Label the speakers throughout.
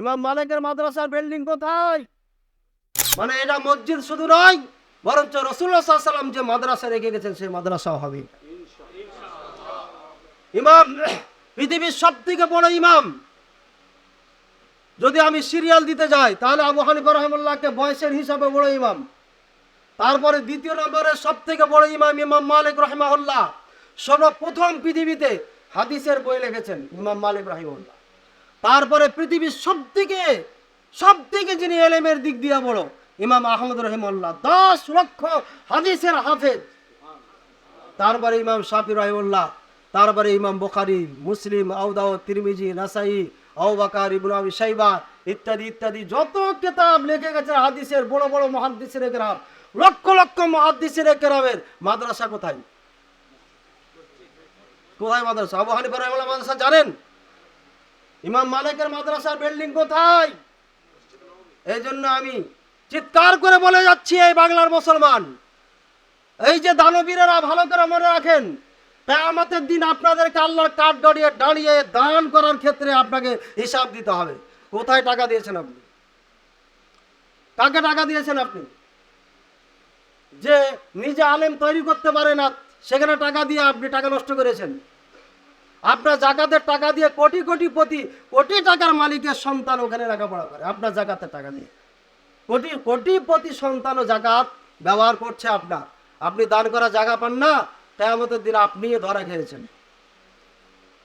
Speaker 1: ইমাম মালিকের মাদ্রাসার বিল্ডিং কোথায়? মানে এটা মসজিদ শুধু নয়, বরঞ্চ রসুল্লাহ সাল্লাম যে মাদ্রাসা রেখে গেছেন সেই মাদ্রাসা হবে। ইমাম, পৃথিবীর সব থেকে বড় ইমাম। যদি আমি সিরিয়াল দিতে যাই, তাহলে আবু হানিফা রহমুল্লাহকে বয়সের হিসাবে বড় ইমাম। তারপরে দ্বিতীয় নম্বরে সব থেকে বড় ইমাম ইমাম মালিক রহমাউল্লাহ সর্বপ্রথম পৃথিবীতে হাদিসের বই লিখেছেন ইমাম মালিক রহিমউল্লাহ তারপরে পৃথিবীর সব থেকে সব থেকে যিনি এলেমের দিক দিয়ে বড়, ইমাম আহমদ রহিমুল্লাহ দশ লক্ষ হাদিসের হাফেজ। তারপরে ইমাম শাফি রহিমুল্লাহ তারপরে ইমাম বোখারি, মুসলিম আউদাউ তিরমিজি, নাসাই আউবাকার ইবনু আবি সাইবা ইত্যাদি ইত্যাদি, যত কিতাব লিখে গেছে হাদিসের, বড় বড় মহাদিসের একরাম লক্ষ লক্ষ মহাদিসের একরামের মাদ্রাসা কোথায়? কোথায় মাদ্রাসা? আবু হানিফা রহিমুল্লাহ মাদ্রাসা জানেন? ইমাম মালিকের মাদ্রাসার বিল্ডিং কোথায়? এই জন্য আমি চিৎকার করে বলে যাচ্ছি এই বাংলার মুসলমান। এই যে দানবীরেরা ভালো করে মনে রাখেন, কেয়ামতের দিন আপনাদেরকে আল্লাহর কাঠ দাঁড়িয়ে দাঁড়িয়ে দান করার ক্ষেত্রে আপনাকে হিসাব দিতে হবে। কোথায় টাকা দিয়েছেন আপনি? কাকে টাকা দিয়েছেন আপনি? যে নিজে আলেম তৈরি করতে পারে না, সেখানে টাকা দিয়ে আপনি টাকা নষ্ট করেছেন। আপনার জাকাতের টাকা দিয়ে কোটি কোটি প্রতি কোটি টাকার মালিকের সন্তান ওখানে লেখাপড়া করে, আপনার জাকাতের টাকা দিয়ে। কোটি কোটি প্রতি সন্তান ও জাকাত ব্যবহার করছে আপনার। আপনি দান করা জায়গা পান না, কেয়ামতের দিন আপনি ধরা খেয়েছেন।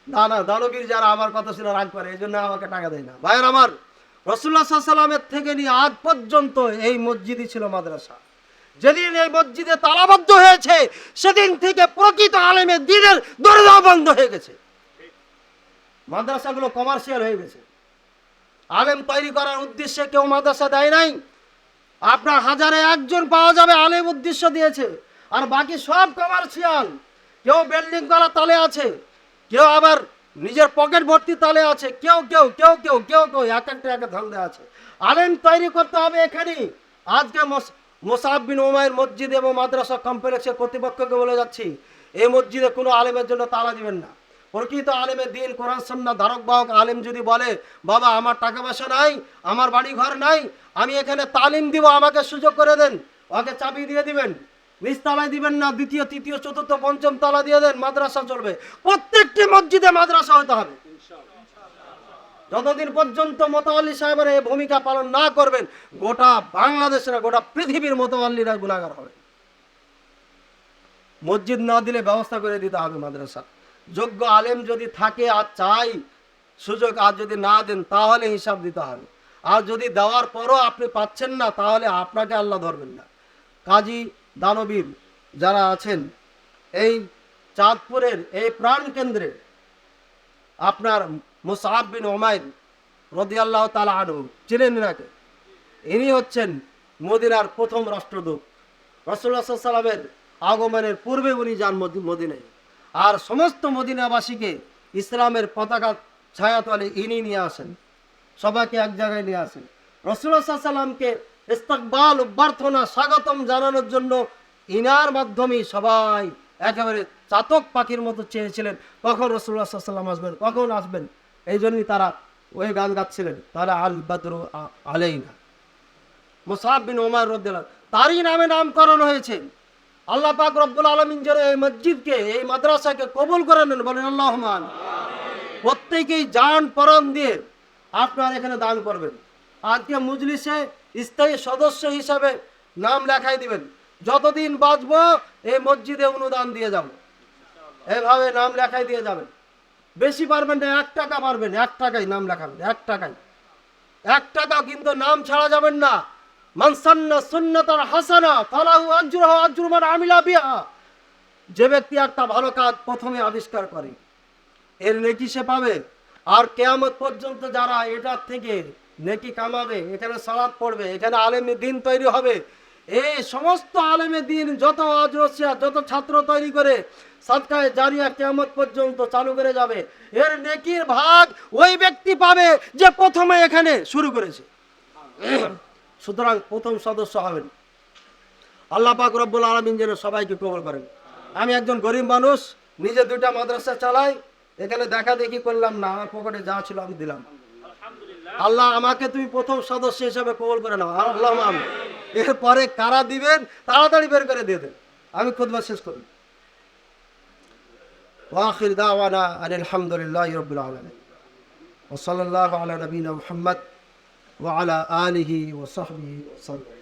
Speaker 1: না না, দানবীর যারা আমার কথা শুনে রাগ করে, এই জন্য আমাকে টাকা দেয় না। ভাইয়ের আমার রসুল্লাহ সাল্লামের থেকে নিয়ে আজ পর্যন্ত এই মসজিদই ছিল মাদ্রাসা। যেদিন এই মসজিদে তালাবদ্ধ হয়েছে, সেদিন থেকে প্রকৃত আলেমের দিনের দরজা বন্ধ হয়ে গেছে। মাদ্রাসাগুলো কমার্শিয়াল হয়ে গেছে। আলেম তৈরি করার উদ্দেশ্যে কেউ মাদ্রাসা দেয় নাই। আপনার হাজারে একজন পাওয়া যাবে আলেম উদ্দেশ্য দিয়েছে। আর বাকি সব কমার্শিয়াল কেউ বিল্ডিং করা তালে আছে, কেউ আবার নিজের পকেট ভর্তি তালে আছে। কেউ কেউ কেউ কেউ কেউ কেউ, এক একটা, এক ধান্দা আছে। আলেম তৈরি করতে হবে এখানেই আজকে মোসাব বিন ওমায়ের মসজিদ এবং মাদ্রাসা কমপ্লেক্সের কর্তৃপক্ষকে বলে যাচ্ছি, এই মসজিদে কোনো আলেমের জন্য তালা দিবেন না। প্রকৃত আলেমের দিন, কোরআন সন্না ধারক বাহক আলেম যদি বলে, বাবা, আমার টাকা পয়সা নাই, আমার বাড়ি ঘর নাই, আমি এখানে তালিম দিব, আমাকে সুযোগ করে দেন। ওকে চাবি দিয়ে দিবেন। নিচ তালায় দিবেন না, দ্বিতীয়, তৃতীয়, চতুর্থ, পঞ্চম তালা দিয়ে দেন, মাদ্রাসা চলবে। প্রত্যেকটি মসজিদে মাদ্রাসা হতে হবে। যতদিন পর্যন্ত মোতাল্লি সাহেবের এই ভূমিকা পালন না করবেন, গোটা বাংলাদেশের, গোটা পৃথিবীর মোতাল্লিরা গুণাগার হবে। মসজিদ না দিলে ব্যবস্থা করে দিতে হবে মাদ্রাসা। যোগ্য আলেম যদি থাকে আর চাই, সুযোগ আর যদি না দেন, তাহলে হিসাব দিতে হবে। আর যদি দেওয়ার পরও আপনি পাচ্ছেন না, তাহলে আপনাকে আল্লাহ ধরবেন না। কাজী দানবীর যারা আছেন, এই চাঁদপুরের এই প্রাণ কেন্দ্রে আপনার মুসাহাব বিন ওমাইর রদিয়াল্লাহ তালা আনু চিনেন নাকে? ইনি হচ্ছেন মদিনার প্রথম রাষ্ট্রদূত। রসুল্লাহ সাল্লামের আগমনের পূর্বে উনি যান মদি- মদিনায়। আর সমস্ত মদিনাবাসীকে ইসলামের পতাকা, ছায়াতলে ইনি নিয়ে আসেন। সবাইকে এক জায়গায় নিয়ে আসেন। রসুল্লাহ সাল্লামকে ইস্তকবাল অভ্যর্থনা স্বাগতম জানানোর জন্য ইনার মাধ্যমেই সবাই একেবারে চাতক পাখির মতো চেয়েছিলেন। কখন রসুল্লাহ সাল্লাম আসবেন? কখন আসবেন? এই জন্যই তারা ওই গান গাচ্ছিলেন। তারা আল বাদরু আলাইনা। মুসাহাব বিন ওমার রদ্দাল্লাহ তারই নামে নামকরণ হয়েছে। আল্লাহ পাক রব্বুল আলমিন যেন এই মসজিদকে, এই মাদ্রাসাকে কবুল করে নেন, বলেন আল্লাহমান প্রত্যেকেই জান পরম দিয়ে আপনার এখানে দান করবেন। আজকে মুজলিসে স্থায়ী সদস্য হিসাবে নাম লেখাই দিবেন। যতদিন বাঁচবো, এই মসজিদে অনুদান দিয়ে যাব। এভাবে নাম লেখাই দিয়ে যাবেন। বেশি পারবেন না, এক টাকা পারবেন এক টাকাই নাম লেখাবেন এক টাকাই। এক টাকা কিন্তু নাম ছাড়া যাবেন না। মানসান্না সুন্নতার হাসানা, ফালাহু আজরুহু আজরু মান আমিলা বিহা। যে ব্যক্তি একটা ভালো কাজ প্রথমে আবিষ্কার করে, এর নেকি সে পাবে। আর কেয়ামত পর্যন্ত যারা এটার থেকে নেকি কামাবে, এখানে সালাদ পড়বে, এখানে আলেমে দিন তৈরি হবে। এই সমস্ত আলেমে দিন যত অজরসিয়া যত ছাত্র তৈরি করে সাদকায় জারিয়া কেয়ামত পর্যন্ত চালু করে যাবে, এর নেকির ভাগ ওই ব্যক্তি পাবে যে প্রথমে এখানে শুরু করেছে। সুতরাং প্রথম সদস্য হবেন। আল্লাহ পাক রব্বুল আলমিন যেন সবাইকে কবল করেন। আমি একজন গরিব মানুষ, নিজে দুইটা মাদ্রাসা চালাই, এখানে দেখা দেখি করলাম, না, আমার পকেটে যা ছিল আমি দিলাম। আল্লাহ আমাকে তুমি প্রথম সদস্য হিসেবে কবল করে নাও। আল্লাহ আমি এরপরে কারা দিবেন তাড়াতাড়ি বের করে দিয়ে দেন আমি খুদবা শেষ করি واخر دعوانا ان الحمد لله رب العالمين وصلى الله على نبينا محمد وعلى اله وصحبه وسلم